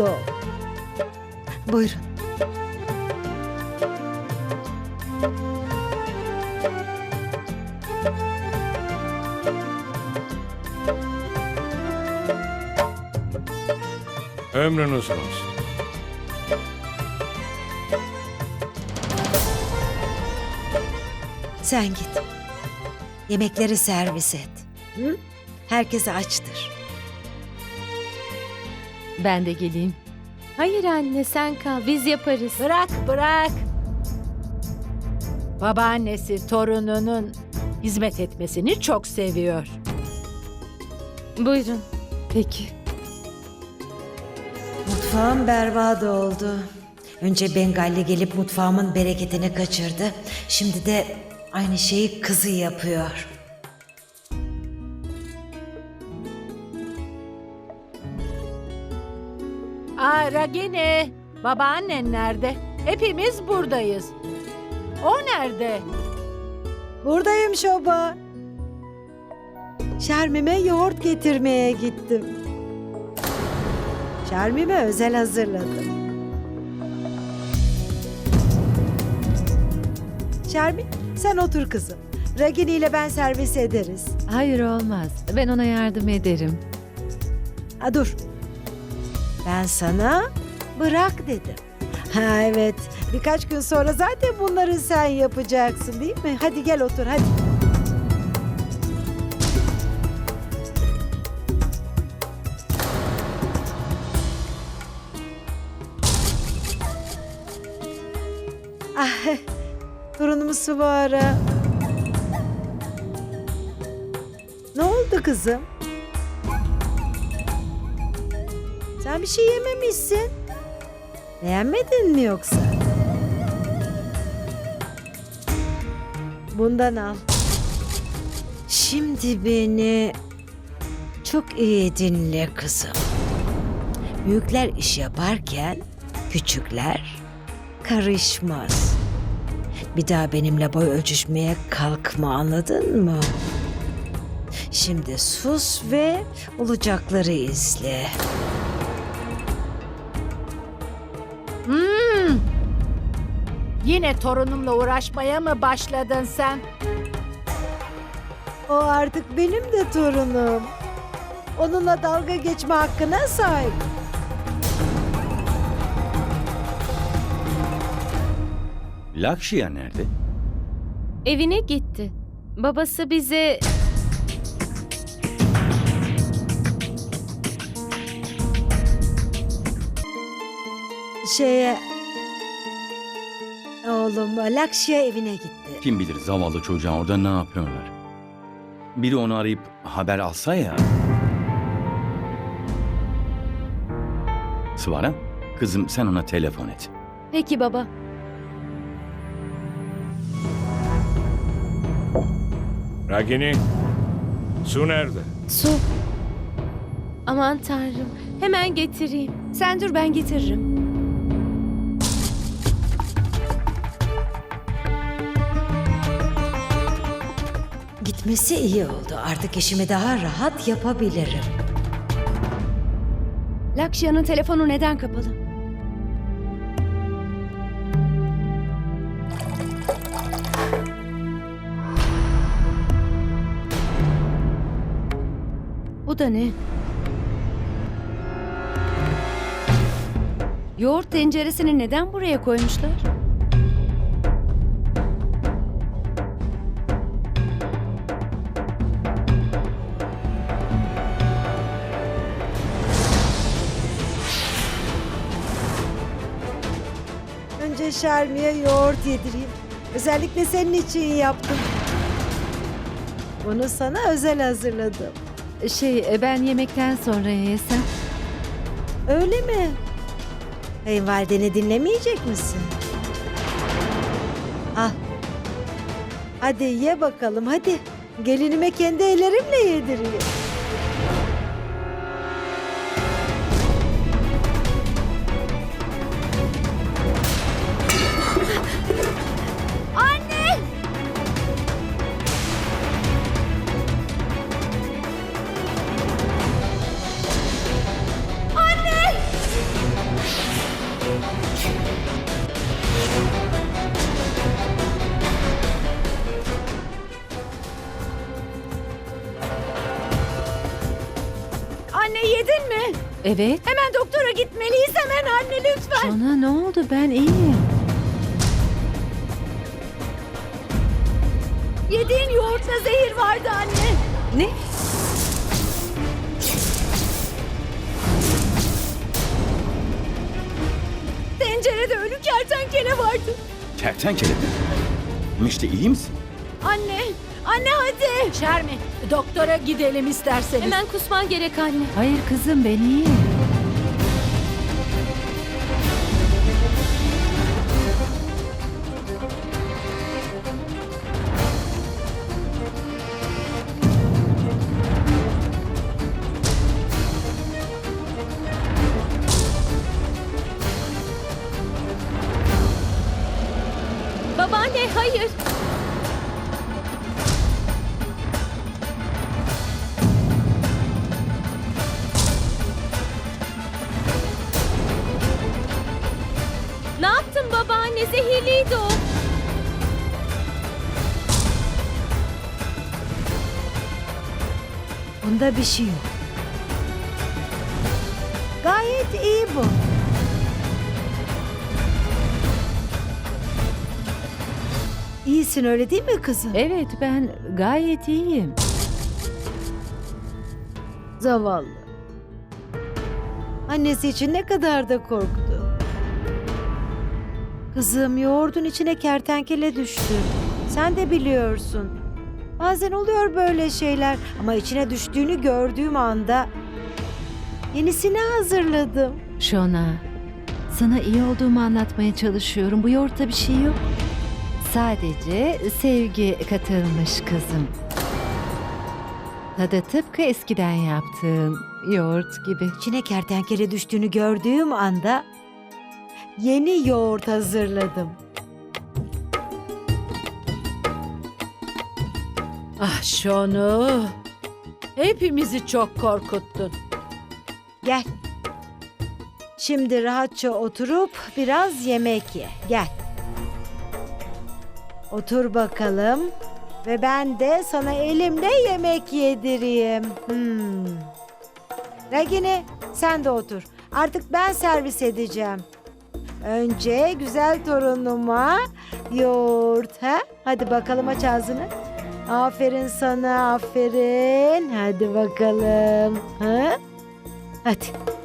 ol. Buyurun. Ömrünüz olsun. Sen git. Yemekleri servis et. Hı? Herkes açtır. Ben de geleyim. Hayır anne sen kal biz yaparız. Bırak bırak. Babaannesi torununun hizmet etmesini çok seviyor. Buyurun. Peki. Mutfağım berbat oldu. Önce Bengalli gelip mutfağımın bereketini kaçırdı. Şimdi de aynı şeyi kızı yapıyor. Aa Ragini, babaannen nerede? Hepimiz buradayız. O nerede? Buradayım Şoba. Şermime yoğurt getirmeye gittim. Şermime özel hazırladım. Şermin sen otur kızım. Ragini ile ben servis ederiz. Hayır olmaz. Ben ona yardım ederim. Ha dur. Ben sana bırak dedim. Ha evet. Birkaç gün sonra zaten bunları sen yapacaksın değil mi? Hadi gel otur hadi. Ah, torunumuz Sıvara. Ne oldu kızım? Sen bir şey yememişsin. Beğenmedin mi yoksa? Bundan al. Şimdi beni çok iyi dinle kızım. Büyükler iş yaparken küçükler karışmaz. Bir daha benimle boy ölçüşmeye kalkma anladın mı? Şimdi sus ve olacakları izle. Yine torunumla uğraşmaya mı başladın sen? O artık benim de torunum. Onunla dalga geçme hakkına sahip. Lakşya nerede? Evine gitti. Babası bize Şeye... Oğlum Lakşya evine gitti. Kim bilir zavallı çocuğa orada ne yapıyorlar? Biri onu arayıp haber alsa ya. Sıvara, kızım sen ona telefon et. Peki baba. Ragini, su nerede? Su. Aman tanrım. Hemen getireyim. Sen dur ben getiririm. Gitmesi iyi oldu. Artık işimi daha rahat yapabilirim. Lakşya'nın telefonu neden kapalı? Bu da ne? Yoğurt tenceresini neden buraya koymuşlar? Önce Şermi'ye yoğurt yedireyim. Özellikle senin için yaptım. Bunu sana özel hazırladım. Şey ben yemekten sonra yesem. Öyle mi? Kayınvalideni dinlemeyecek misin? Al. Hadi ye bakalım hadi. Gelinime kendi ellerimle yedireyim. Evet. Hemen doktora gitmeliyiz hemen anne lütfen. Şona ne oldu? Ben iyiyim. Yediğin yoğurtta zehir vardı anne. Ne? Tencerede ölü kertenkele vardı. Kertenkele mi? Mişte iyi misin? Anne, anne hadi. Şermi, doktora gidelim isterseniz. Hemen kusman gerek anne. Hayır kızım ben iyiyim. Bunda bir şey yok. Gayet iyi bu. İyisin öyle değil mi kızım? Evet ben gayet iyiyim. Zavallı. Annesi için ne kadar da korktu. Kızım yoğurdun içine kertenkele düştü. Sen de biliyorsun. Bazen oluyor böyle şeyler ama içine düştüğünü gördüğüm anda yenisini hazırladım. Şona sana iyi olduğumu anlatmaya çalışıyorum. Bu yoğurtta bir şey yok. Sadece sevgi katılmış kızım. Tadı tıpkı eskiden yaptığın yoğurt gibi. İçine kertenkele düştüğünü gördüğüm anda yeni yoğurt hazırladım. Ah şunu. Hepimizi çok korkuttun. Gel. Şimdi rahatça oturup biraz yemek ye. Gel. Otur bakalım. Ve ben de sana elimle yemek yedireyim. Hmm. Ragini sen de otur. Artık ben servis edeceğim. Önce güzel torunuma yoğurt. Ha? Hadi bakalım aç ağzını. Aferin sana aferin. Hadi bakalım. Ha? Hadi.